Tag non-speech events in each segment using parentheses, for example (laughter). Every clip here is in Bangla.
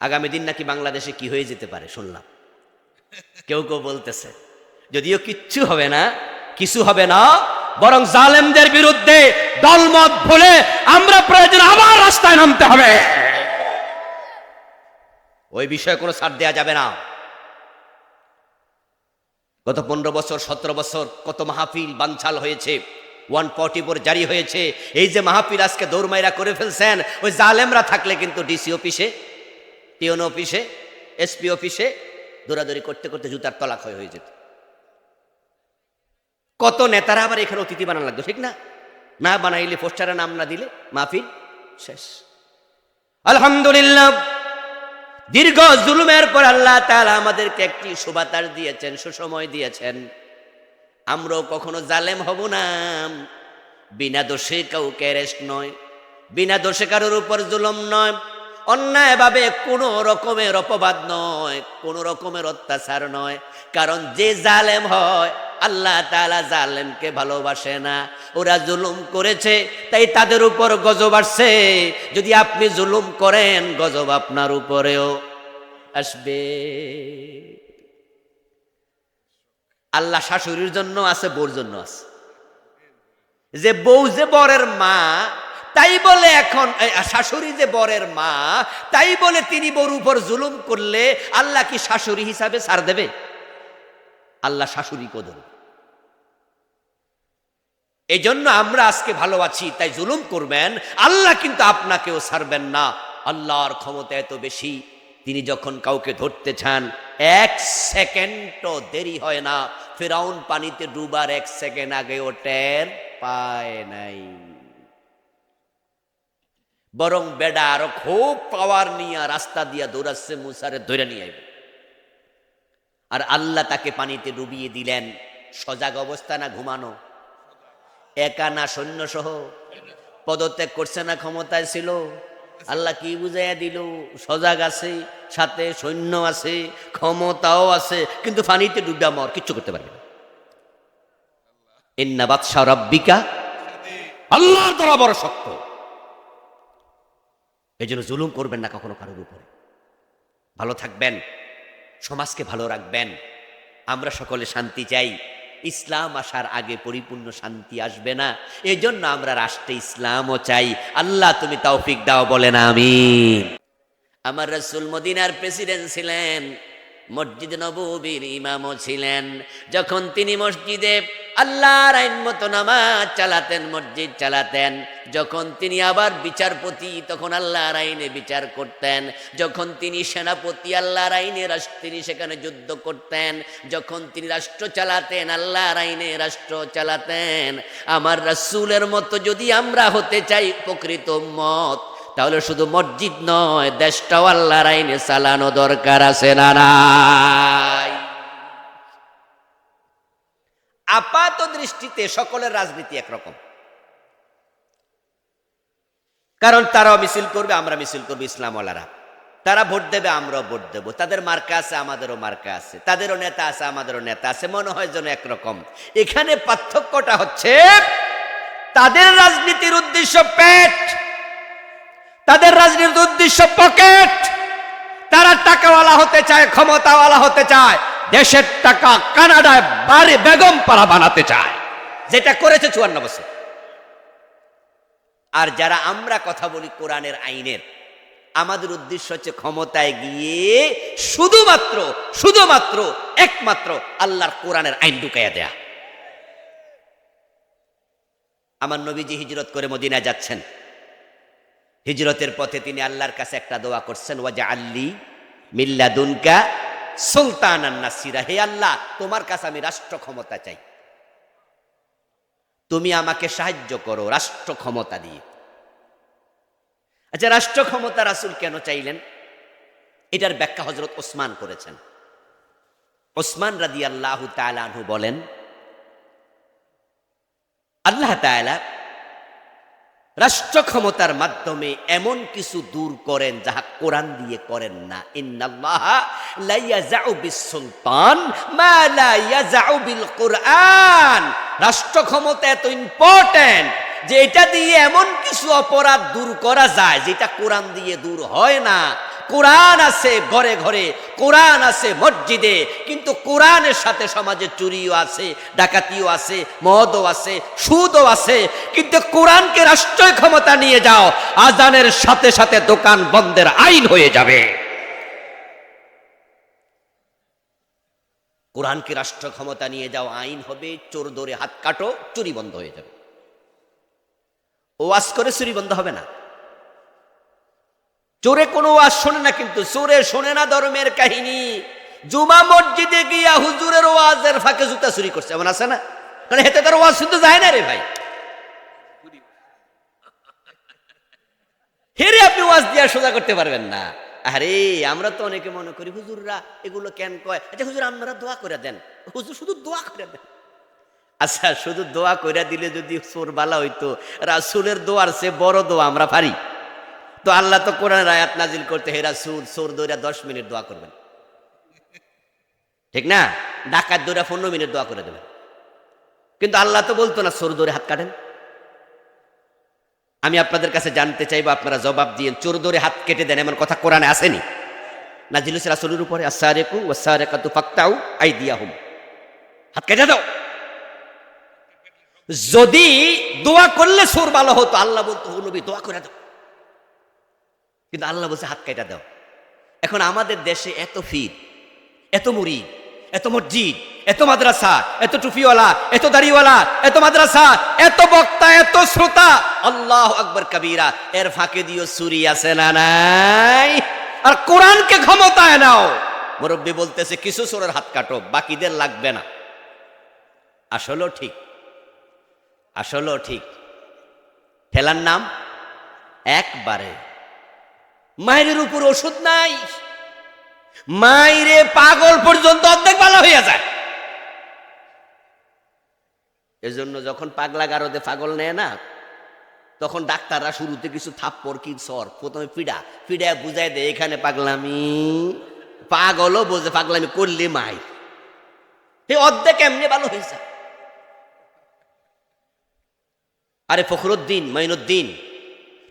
আগামী দিন নাকি বাংলাদেশে কি হয়ে যেতে পারে, শুনলাম। কেউ কেউ বলতেছে, যদিও কিচ্ছু হবে না, কিছু হবে না, বরং জালেমদের বিরুদ্ধে দলমত ভুলে আমরা প্রয়োজন আবার রাস্তায় নামতে হবে। ওই বিষয়ে কোনো ছাড় দেওয়া যাবে না। গত পনেরো বছর, সতেরো বছর কত মাহফিল বানচাল হয়েছে, ওয়ান ফর্টি ফোর জারি হয়েছে, এই যে মাহফিল আজকে দৌড়মাইরা করে ফেলছেন, ওই জালেমরা থাকলে কিন্তু ডিসি অফিসে টিওন অফিসে, এসপি অফিসে দৌড়াদৌড়ি করতে করতে জুতার তলাক হয়ে হয়ে যেত। কত নেতারা আবার এখানে অতিথি বানানো লাগতো, ঠিক না? না বানাইলে, পোস্টারে নাম না দিলে মাহফিল শেষ। আলহামদুলিল্লাহ, দীর্ঘ জুলুমের পর আল্লাহ তালা আমাদেরকে একটি সুবাতাস দিয়েছেন, সুসময় দিয়েছেন। আমরাও কখনো জালেম হব না। বিনা দোষে কাউকে অ্যারেস্ট নয়, বিনা দোষে কারোর উপর জুলুম নয়। অন্যায়ভাবে কোনো রকমের অপবাদ নয়, কোনো রকমের অত্যাচার নয়। কারণ যে জালেম হয়, আল্লাহ তাআলা জালেমকে ভালোবাসে না। ওরা জুলুম করেছে, তাই তাদের উপর গজব আসছে। যদি আপনি জুলুম করেন, গজব আপনার উপরেও আসবে। আল্লাহ শাশুড়ির জন্য আছে, বউর জন্য আছে। যে বউ যে বরের মা তাই বলে এখন শাশুড়ি যে বরের মা, তাই বলে তিনি বউর উপর জুলুম করলে আল্লাহ কি শাশুড়ি হিসাবে ছাড় দেবে? আল্লাহ শাশুড়ি কদর এই জন্য আমরা আজকে ভালো আছি তাই জুলুম করবেন, আল্লাহ কিন্তু আপনাকেও ছাড়বেন না। আল্লাহর ক্ষমতা এত বেশি, তিনি যখন কাউকে ধরতে চান, এক সেকেন্ডও দেরি হয় না। ফেরাউন পানিতে ডুবার এক সেকেন্ড আগে ও টের পায় নাই। বরং বেডা আরও খুব পাওয়ার নিয়ে রাস্তা দিয়া দৌড়াচ্ছে, মুসারে ধরে নিয়ে আইবে। আর আল্লাহ তাকে পানিতে ডুবিয়ে দিলেন। সজাগ অবস্থা না ঘুমানো? একা না সৈন্য সহ পদত্যাগ করছে না ক্ষমতায় ছিল? আল্লাহ কি বুঝাইয়া দিল? সজাগ আছে, সাথে সৈন্য আছে, ক্ষমতাও আছে, কিন্তু পানিতে ডুববা মর, কিচ্ছু করতে পারবে না। ইন্না বাদশা রব্বিকা আল্লাহর দ্বারা বড় শক্ত। এই জন্য জুলুম করবেন না কখনো কারোর উপরে। ভালো থাকবেন, সমাজকে ভালো রাখবেন, আমরা সকলে শান্তি চাই। ইসলাম আসার আগে পরিপূর্ণ শান্তি আসবে না এই জন্য আমরা রাষ্ট্রে ইসলামও চাই। আল্লাহ তুমি তৌফিক দাও, বলেন আমি আমার রসুল মদিনার প্রেসিডেন্ট ছিলেন, মসজিদ নবীর ইমামও ছিলেন। যখন তিনি মসজিদে আল্লাহর আইন মতো নামাজ চালাতেন, মসজিদ চালাতেন। যখন তিনি আবার বিচারপতি, তখন আল্লাহর আইনে বিচার করতেন। যখন তিনি সেনাপতি, আল্লাহর আইনে তিনি সেখানে যুদ্ধ করতেন। যখন তিনি রাষ্ট্র চালাতেন, আল্লাহর আইনে রাষ্ট্র চালাতেন। আমার রাসূলের মতো যদি আমরা হতে চাই প্রকৃত মত তাহলে শুধু মসজিদ নয়, দেশটাও আল্লাহর আইনে চালানো দরকার আছে না নাই? আপাত দৃষ্টিতে সকলের রাজনীতি একরকম। কারণ তারাও মিছিল করবে, আমরা মিছিল করব ইসলামওয়ালারা। তারা ভোট দেবে, আমরাও ভোট দেব। তাদের মার্কা আছে, আমাদেরও মার্কা আছে। তাদেরও নেতা আছে, আমাদেরও নেতা আছে। মনে হয় যেন একরকম। এখানে পার্থক্যটা হচ্ছে, তাদের রাজনীতির উদ্দেশ্য পেট। তাদের রাজনীতির উদ্দেশ্য পকেট। তারা টাকাওয়ালা হতে চায়, ক্ষমতাওয়ালা হতে চায়। দেশের টাকা কানাডায় বাড়ি বেগম পাড়া বানাতে চায়। যেটা করেছে চুয়ান্ন বছর। আর যারা আমরা কথা বলি কোরআনের আইনের, আমাদের উদ্দেশ্য হচ্ছে ক্ষমতায় গিয়ে শুধুমাত্র শুধুমাত্র, একমাত্র আল্লাহর কোরআনের আইন ঢুকাইয়া দেয়া। আমার নবীজি হিজরত করে মদিনা যাচ্ছেন। হিজরতের পথে তিনি আল্লাহর কাছে একটা দোয়া করছেন ওয়াজা আল্লি মিল্লাদুনকা সুলতান নাসিরা, হে আল্লাহ, তোমার কাছে আমি রাষ্ট্র ক্ষমতা চাই। তুমি আমাকে সাহায্য করো রাষ্ট্র ক্ষমতা দিয়ে। আচ্ছা রাষ্ট্র ক্ষমতা রাসুল কেন চাইলেন? এটার ব্যাখ্যা হজরত ওসমান করেছেন। ওসমান রাদি আল্লাহ তালানহু বলেন, আল্লাহ তাআলা রাষ্ট্র ক্ষমতার মাধ্যমে এমন কিছু দূর করেন যাহা কোরআন দিয়ে করেন না। কোরআন রাষ্ট্র ক্ষমতা এত ইম্পর্টেন্ট যে এটা দিয়ে এমন কিছু অপরাধ দূর করা যায় যেটা কোরআন দিয়ে দূর হয় না। কোরআন আছে ঘরে ঘরে, কোরআন আছে মসজিদে, কিন্তু কোরআনের সাথে সমাজে চুরিও আছে, ডাকাতিও আছে, মদও আছে, সুদও আছে, কিন্তু কোরআনকে রাষ্ট্রীয় ক্ষমতা নিয়ে যাও, আজানের সাথে সাথে দোকান বন্ধের আইন হয়ে যাবে। কোরআনকে রাষ্ট্র ক্ষমতা নিয়ে যাও, আইন হবে, চোর দৌড়ে হাত কাটো, চুরি বন্ধ হয়ে যাবে। ওয়াজ করে চুরি বন্ধ হবে না। চোরে কোনো ওয়াজ শোনে না কিন্তু চোরে শোনে না ধর্মের কাহিনী। জুমা মসজিদে গিয়া হুজুরের ওয়াজের ফাঁকে জুতা চুরি করছে, এমন আছে না? কারণ হেতে তার ওয়াজ শুনতে যায় না রে ভাই। (laughs) হেরে আপনি ওয়াজ দিয়া সোজা করতে পারবেন না। আরে, আমরা তো অনেকে মনে করি, হুজুররা এগুলো কেন কয়? আচ্ছা হুজুর, আপনারা দোয়া করে দেন। হুজুর শুধু দোয়া করে দেন। আচ্ছা শুধু দোয়া করে দিলে যদি সোর বালা হইতো, রাসুলের দোয়ার সে বড় দোয়া আমরা পারি। তো আল্লাহ তো কোরআন আয়াত নাজিল করতে, হে রাসুল সোর দৌড়া দশ মিনিট দোয়া করবেন। ঠিক না? ডাকাত দৌড়া পনেরো মিনিট দোয়া করে দেবেন। কিন্তু আল্লাহ তো বলতো না সোর দৌড়ে হাত কাটেন। আমি আপনাদের কাছে জানতে চাইব, আপনারা জবাব দিয়ে, চোর দৌড়ে হাত কেটে দেন, এমন কথা কোরআনে আসেনি? নাজিল হচ্ছে রাসুলের উপরে আসারেকু ওয়াসারেকাতু ফাক্তাউ আই দিয়া হুম হাত কেটে দাও। যদি দোয়া করলে সুর ভালো হতো, আল্লাহ বলতো নবী, দোয়া করে দাও। কিন্তু আল্লাহ বলছে, হাত কাটা দাও। এখন আমাদের দেশে এত ফির এত মুড়ি, এত মসজিদ, এত মাদ্রাসা, এত টুপিওয়ালা, এত দাড়িওয়ালা, এত মাদ্রাসা, এত বক্তা, এত শ্রোতা। আল্লাহ আকবর কবিরা, এর ফাঁকে দিও সুরি আছে না নাই? আর কোরআনকে ক্ষমতায় নাও। মুরব্বী বলতেছে, কিছু সুরের হাত কাটো, বাকিদের লাগবে না। আসলেও ঠিক আসলেও ঠিক। ঠেলার নাম একবারে মায়ের উপর ওষুধ নাই। মাইরে পাগল পর্যন্ত অর্ধেক ভালো হইয়া যায়। এজন্য যখন পাগলা গারদে পাগল নেয় না, তখন ডাক্তাররা শুরুতে কিছু থাপ্পড়, কি সর, প্রথমে পিডা পিডা বুঝাই দেয়, এখানে পাগলামি, পাগলও বোঝে, পাগলামি করলে মাই এই অর্ধেক এমনি ভালো হয়ে যায়। আরে ফখরুদ্দিন মাইনুদ্দিন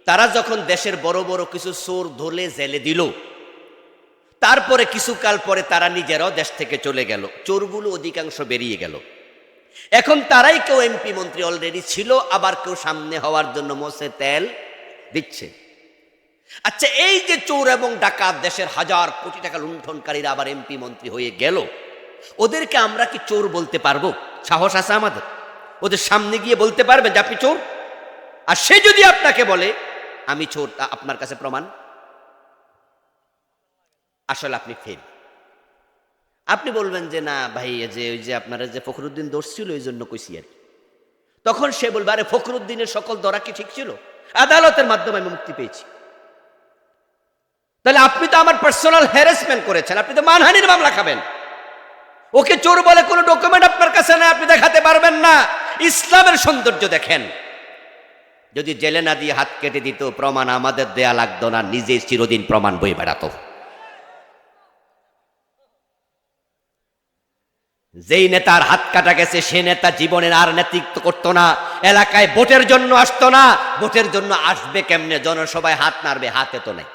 তারা যখন দেশের বড় বড় কিছু চোর ধরলে জেলে দিল, তারপরে কিছুকাল পরে তারা নিজেরাও দেশ থেকে চলে গেল, চোরগুলো অধিকাংশ বেরিয়ে গেল। এখন তারাই কেউ এমপি মন্ত্রী অলরেডি ছিল, আবার কেউ সামনে হওয়ার জন্য মোসে তেল দিচ্ছে। আচ্ছা এই যে চোর এবং ডাকাত দেশের হাজার কোটি টাকা লুণ্ঠনকারীরা আবার এমপি মন্ত্রী হয়ে গেল, ওদেরকে আমরা কি চোর বলতে পারব? সাহস আছে আমাদের? ওদের সামনে গিয়ে বলতে পারবে যে আপনি চোর? আর সে যদি আপনাকে বলে আমি চোর আপনার কাছে প্রমাণ? আসলে আপনি ফেল আপনি বলবেন যে, না ভাই যে, ওই যে আপনারা যে ফখরুদ্দিন দোষ ছিল ওই জন্য কইছি আর তখন সে বলবে, আরে, ফখরুদ্দিনের সকল দরা কি ঠিক ছিল? আদালতের মাধ্যমে আমি মুক্তি পেয়েছি। তাহলে আপনি তো আমার পার্সোনাল হ্যারাসমেন্ট করেছেন, আপনি তো মানহানির মামলা খাবেন। ওকে চোর বলে কোনো ডকুমেন্ট আপনার কাছে না আপনি দেখাতে পারবেন না। ইসলামের সৌন্দর্য দেখেন। যদি জেলে না দিয়ে হাত কেটে দিত, প্রমাণ আমাদের দেয়া লাগতো না, নিজে চিরদিন প্রমাণ বই বেড়াতো। যেই নেতার হাত কাটা গেছে, সে নেতা জীবনের আর নেতৃত্ব করতো না, এলাকায় ভোটের জন্য আসতো না, ভোটের জন্য আসবে কেমনে? জনসভায় হাত নাড়বে, হাতে তো নেই।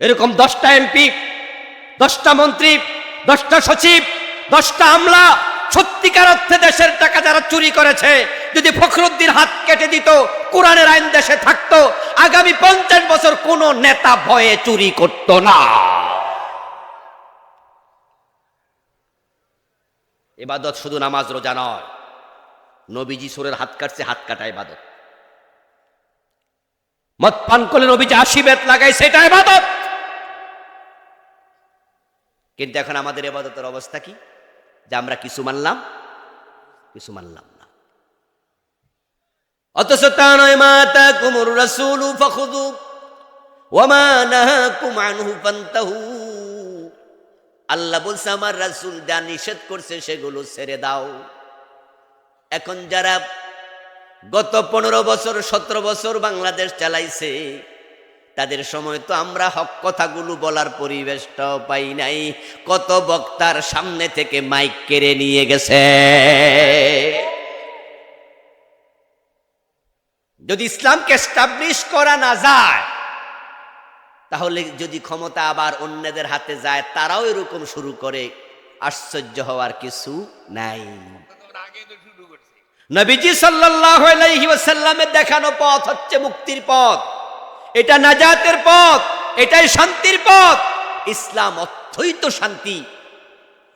এরকম দশটা এমপি, দশটা মন্ত্রী, দশটা সচিব, দশটা আমলা সত্যিকার অর্থে দেশের টাকা যারা চুরি করেছে, যদি ফখরুদ্দিন হাত কেটে দিত, কোরআনের আইন দেশে থাকতো, আগামী পঞ্চাশ বছর কোন নেতা ভয়ে চুরি করত না। এবাদত শুধু নামাজ, রোজা নয়, নবীজি সুরের হাত কাটছে, হাত কাটা এবাদত মদ পান করলে নবীজি আশি বেত লাগাই সেটা এবাদত কিন্তু এখন আমাদের এবাদতের অবস্থা কি? যে আমরা কিছু মানলাম কিছু মানলাম না। অথচ তা নয় মাতা কুমুর রসুল ফখুদু ওমা আল্লাহ বলছে, আমার রাসূল যা নিষেধ করছে সেগুলো ছেড়ে দাও। এখন যারা গত পনেরো বছর, সতেরো বছর বাংলাদেশ চালাইছে তাদের সময় তো আমরা হক কথাগুলো বলার পরিবেশটাও পাই নাই। কত বক্তার সামনে থেকে মাইক কেড়ে নিয়ে গেছে। যদি ইসলামকে এস্টাবলিশ করা না যায়, তাহলে যদি ক্ষমতা আবার অন্যদের হাতে যায়, তারাও এরকম শুরু করে। আশ্চর্য হওয়ার কিছু নাই। নবীজি ওয়াসাল্লামের দেখানো পথ হচ্ছে মুক্তির পথ। এটা নাজাতের পথ, এটাই শান্তির পথ। ইসলাম অর্থই তো শান্তি।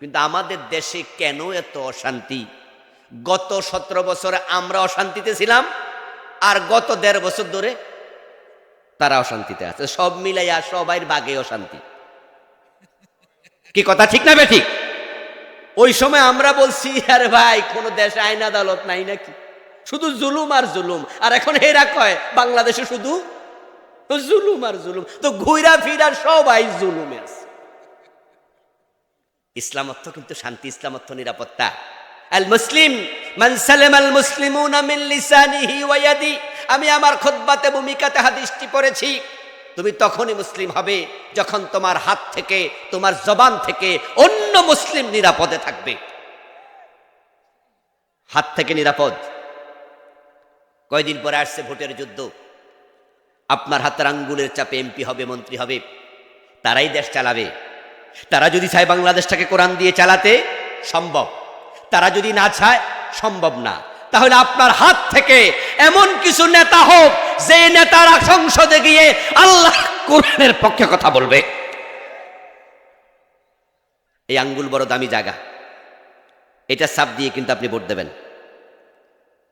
কিন্তু আমাদের দেশে কেন এত অশান্তি? গত সতেরো বছরে আমরা অশান্তিতে ছিলাম, আর গত দেড় বছর ধরে তারা অশান্তিতে আছে। সব মিলাইয়া সবাই বাগে অশান্তি। কি কথা ঠিক না বে ঠিক ওই সময় আমরা বলছি, আরে ভাই, কোন দেশে আইন আদালত নাই নাকি? শুধু জুলুম আর জুলুম। আর এখন হেরা কয়, বাংলাদেশে শুধু জুলুম আর জুলুম। তো ঘুরা ফিরা সবাই জুলুমে আছে। ইসলাম অর্থ কিন্তু শান্তি, ইসলাম অর্থ নিরাপত্তা। আল মুসলিম, মান সালাম আল মুসলিমুনা মিন লিসানিহি ওয়া ইয়াদি। আমি আমার খুতবাতে, ভূমিকাতে হাদিসটি পড়েছি। তুমি তখনই মুসলিম হবে যখন তোমার হাত থেকে, তোমার জবান থেকে অন্য মুসলিম নিরাপদে থাকবে। হাত থেকে নিরাপদ। কয়দিন পরে আসছে ভোটের যুদ্ধ? আপনার হাতের আঙ্গুলের চাপে এমপি হবে, মন্ত্রী হবে, তারাই দেশ চালাবে। তারা যদি চায় বাংলাদেশটাকে কোরআন দিয়ে চালাতে, সম্ভব। তারা যদি না চায়, সম্ভব না। তাহলে আপনার হাত থেকে এমন কিছু নেতা হোক, যে নেতারা সংসদে গিয়ে আল্লাহ কোরআনের পক্ষে কথা বলবে। এই আঙ্গুল বড় দামি জায়গা। এটা সাপ দিয়ে কিন্তু আপনি ভোট দেবেন।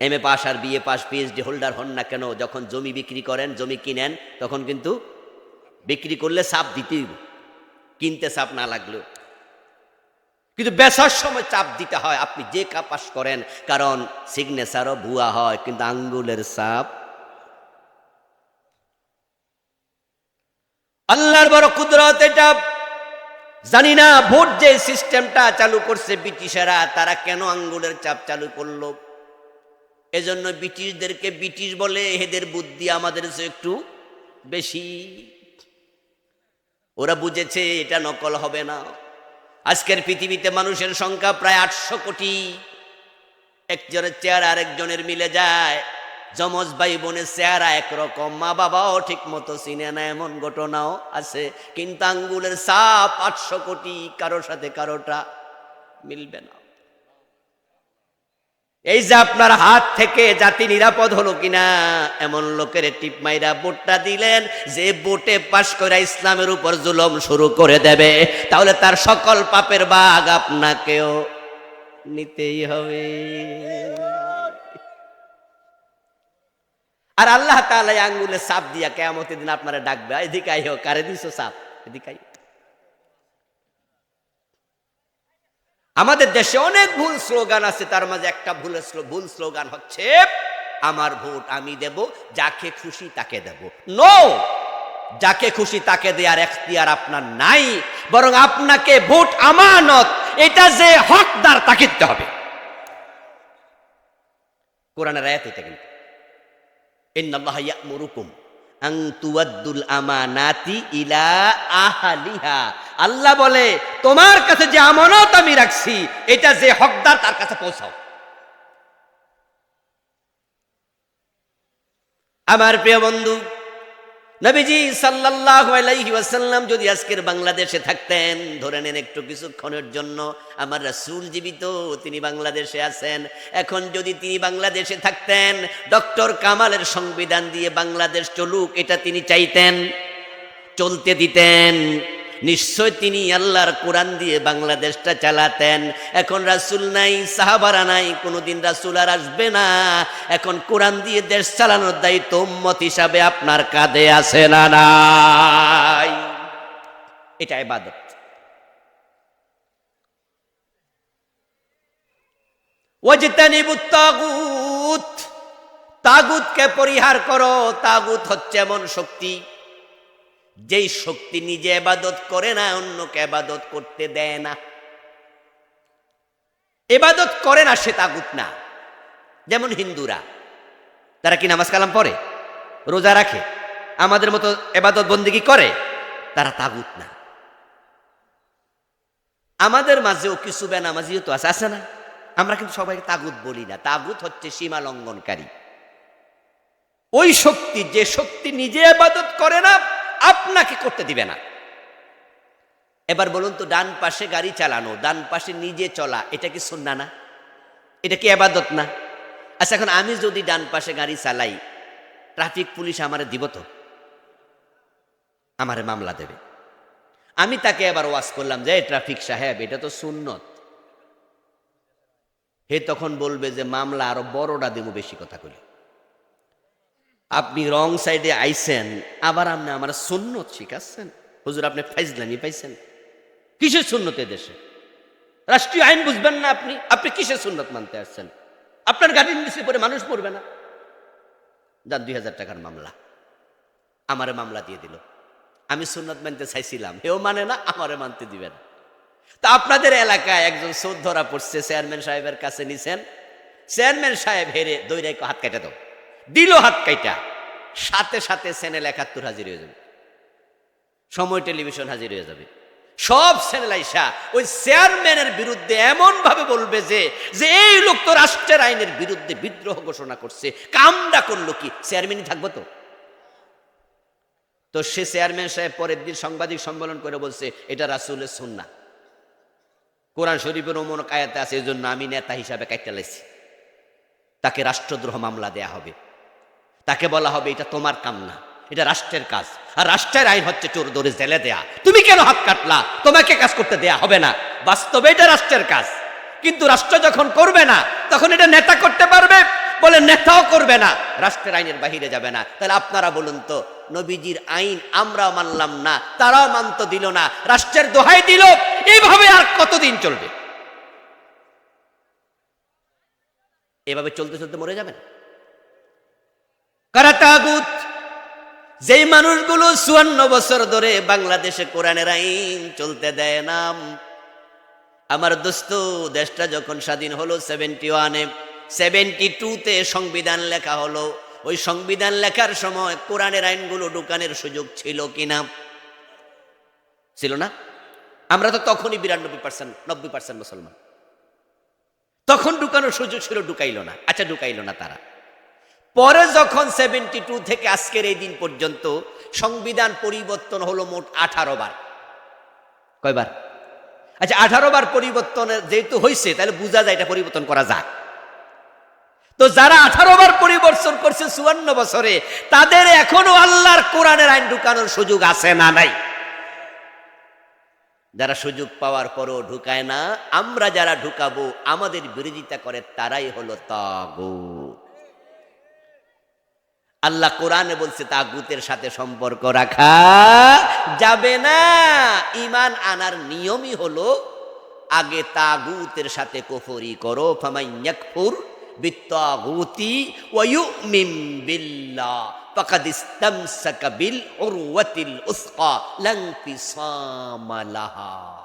এম এ পাস আর বিএ পাস পিএইচডি হোল্ডার হন না কেন, যখন জমি বিক্রি করেন, জমি কিনেন, তখন কিন্তু বিক্রি করলে সাপ দিতেই কিনতে চাপ না লাগলেও। কিন্তু বেচার সময় চাপ দিতে হয়, আপনি যে কাপাস করেন, কারণ সিগনেচারও ভুয়া হয়, কিন্তু আঙ্গুলের চাপ আল্লাহর বড় কুদরত এটা। জানি না, ভোট যে সিস্টেমটা চালু করছে ব্রিটিশেরা, তারা কেন আঙ্গুলের চাপ চালু করল? এজন্য ব্রিটিশদেরকে ব্রিটিশ বলে এদের বুদ্ধি আমাদের একটু বেশি। ওরা বুঝেছে এটা নকল হবে না। আজকের পৃথিবীতে মানুষের সংখ্যা প্রায় আটশো কোটি। একজনের চেহারা আরেকজনের মিলে যায়। যমজ ভাই বোনের চেহারা একরকম। মা বাবাও ঠিক মতো চিনে না, এমন ঘটনাও আছে। কিন্তু আঙ্গুলের সাপ আটশো কোটি কারোর সাথে কারোটা মিলবে না। এই যে আপনার হাত থেকে জাতি নিরাপদ হলো কিনা, এমন লোকের টিপ মাইরা বোটটা দিলেন, যে বোটে পাশ করে ইসলামের উপর জুলম শুরু করে দেবে, তাহলে তার সকল পাপের বাঘ আপনাকেও নিতেই হবে। আর আল্লাহ এই আঙ্গুলে সাপ দিয়া কেমতের দিন আপনারা ডাকবে এদিকে আইও কারে দিছো সাপ? এদিকে আমাদের দেশে অনেক ভুল স্লোগান আছে, তার মাঝে একটা ভুল ভুল স্লোগান হচ্ছে, আমার ভোট আমি দেব, যাকে খুশি তাকে দেব। নো যাকে খুশি তাকে দেওয়ার এখতিয়ার আপনার নাই, বরং আপনাকে ভোট আমানত, এটা যে হকদার তাকে দিতে হবে। কোরআনের আয়াত এটা কিন্তু। আমানাতি ইলা আহালিহা। আল্লাহ বলে, তোমার কাছে যে আমানত আমি রাখছি, এটা যে হকদার তার কাছে পৌঁছাও। আমার প্রিয় বন্ধু নবীজি সাল্লাল্লাহু আলাইহি ওয়াসাল্লাম যদি আজকের বাংলাদেশে থাকতেন, ধরে নেন একটু কিছুক্ষণের জন্য, আমার রাসূল জীবিত, তিনি বাংলাদেশে আছেন। এখন যদি তিনি বাংলাদেশে থাকতেন, ডক্টর কামালের সংবিধান দিয়ে বাংলাদেশ চলুক, এটা তিনি চাইতেন, চলতে দিতেন। নিশ্চয় তিনি আল্লাহর কোরআন দিয়ে বাংলাদেশটা চালাতেন। এখন রাসুল নাই, সাহাবারা নাই, কোনোদিন রাসুল আর আসবে না। এখন কোরআন দিয়ে দেশ চালানোর দায়িত্ব উম্মত হিসাবে আপনার কাঁধে আছে না নাই? এটা তাগুত। তাগুতকে পরিহার করো, তাগুত হচ্ছে এমন শক্তি। যেই শক্তি নিজে এবাদত করে না, অন্যকে এবাদত করতে দেয় না। এবাদত করে না সে তাগুত না। যেমন হিন্দুরা, তারা কি নামাজ কালাম পড়ে? রোজা রাখে? আমাদের মতো এবাদত বন্দিগি করে? তারা তাগুত না। আমাদের মাঝেও কিছু বেনামাজিও তো আছে আছে না? আমরা কিন্তু সবাইকে তাগুত বলি না। তাগুত হচ্ছে সীমা লঙ্ঘনকারী। ওই শক্তি, যে শক্তি নিজে আবাদত করে না আপনাকে করতে দিবে না। এবার বলুন তো, ডান পাশে গাড়ি চালানো, ডান পাশে নিজে চলা, এটা কি সুন্না না? এটা কি আবাদত না? আচ্ছা এখন আমি যদি ডান পাশে গাড়ি চালাই, ট্রাফিক পুলিশ আমারে দিব তো? আমারে মামলা দেবে। আমি তাকে এবার ওয়াজ করলাম যে ট্রাফিক সাহেব, এটা তো সুন্নত। হে তখন বলবে যে, মামলা আরও বড়টা দেবো বেশি কথা করি আপনি রং সাইডে আইছেন, আবার আপনি আমার সুন্নত শিখাচ্ছেন। হুজুর, আপনি ফাইজলামি পাইছেন। কিসের সুন্নতে দেশে? রাষ্ট্রীয় আইন বুঝবেন না আপনি। আপনি কিসের সুন্নত মানতে আসছেন? আপনার গাড়ির নিচে পরে মানুষ পড়বে না। যান, দুই হাজার টাকার মামলা। আমারে মামলা দিয়ে দিল। আমি সুন্নত মানতে চাইছিলাম, হেও মানে না, আমারে মানতে দিবেন। তা আপনাদের এলাকায় একজন চোর ধরা পড়ছে, চেয়ারম্যান সাহেবের কাছে নিছেন। চেয়ারম্যান সাহেব হেরে দৈরে হাত কাটা দাও। দিল হাত কাইটা। সাথে সাথে চ্যানেল একাত্তর হাজির হয়ে যাবে। সময় টেলিভিশন হাজির হয়ে যাবে। সব চ্যানেল আইসা ওই চেয়ারম্যানের বিরুদ্ধে এমন ভাবে বলবে যে যে এই লোক তো রাষ্ট্রের আইনের বিরুদ্ধে বিদ্রোহ ঘোষণা করছে। কামটা করল কি? চেয়ারম্যানই থাকব তো? তো সে চেয়ারম্যান সাহেব পরের দিন সাংবাদিক সম্মেলন করে বলছে, এটা রাসুলের সুন্না কোরআন শরীফের অমন কায়াতে আছে এই জন্য আমি নেতা হিসাবে কাইটা লাইছি। তাকে রাষ্ট্রদ্রোহ মামলা দেয়া হবে। তাকে বলা হবে, এটা তোমার কাম না এটা রাষ্ট্রের কাজ। আর রাষ্ট্রের আইন হচ্ছে চোর দৌড়ে জেলে দেয়া। তুমি কেন হাত কাটলা? তোমাকে কাজ করতে দেয়া হবে না। বাস্তবে এটা রাষ্ট্রের কাজ। কিন্তু রাষ্ট্র যখন করবে না, তখন এটা নেতা করতে পারবে বলে নেতাও করবে না। রাষ্ট্রের আইনের বাহিরে যাবে না। তাহলে আপনারা বলুন তো, নবীজির আইন আমরাও মানলাম না, তারাও মানত দিল না, রাষ্ট্রের দোহাই দিল, এইভাবে আর কতদিন চলবে? এভাবে চলতে চলতে মরে যাবেন? কারা তাগুত? যেই মানুষগুলো চুয়ান্ন বছর ধরে বাংলাদেশে কোরআনের আইন চলতে দেয় না। আমার দোস্ত, দেশটা যখন স্বাধীন হলো সেভেন্টি ওয়ানে সেভেন্টি টুতে সংবিধান লেখা হলো। ওই সংবিধান লেখার সময় কোরআনের আইনগুলো ঢুকানের সুযোগ ছিল কিনা? ছিল না। আমরা তো তখনই বিরানব্বই পার্সেন্ট নব্বই পার্সেন্ট মুসলমান। তখন ঢুকানোর সুযোগ ছিল, ঢুকাইল না। আচ্ছা ঢুকাইল না তারা। পরে যখন সেভেন্টি টু থেকে আজকের এই দিন পর্যন্ত সংবিধান পরিবর্তন হলো মোট আঠারো বার। কয়বার? আচ্ছা আঠারো বার পরিবর্তনের যেহেতু হয়েছে তাহলে বোঝা যায় এটা পরিবর্তন করা যায় তো যারা আঠারো বার পরিবর্তন করছে চুয়ান্ন বছরে, তাদের এখনও আল্লাহর কোরআনের আইন ঢুকানোর সুযোগ আছে না নাই? যারা সুযোগ পাওয়ার পরও ঢুকায় না, আমরা যারা ঢুকাবো, আমাদের বিরোধিতা করে তারাই হলো তাগুত। আল্লাহ কোরআনে বলছে, তাগুতের সাথে সম্পর্ক রাখা যাবে না। ইমান আনার নিয়মই হলো, আগে তাগুতের সাথে কফরি করো ফামাইয়াকফুর বিত্তাগুতি ওয়ায়ুমিন বিল্লাহ, ফাকাদ ইসতামসাকা বিল উরওয়াতিল উসকা লান ফিসামা লাহা।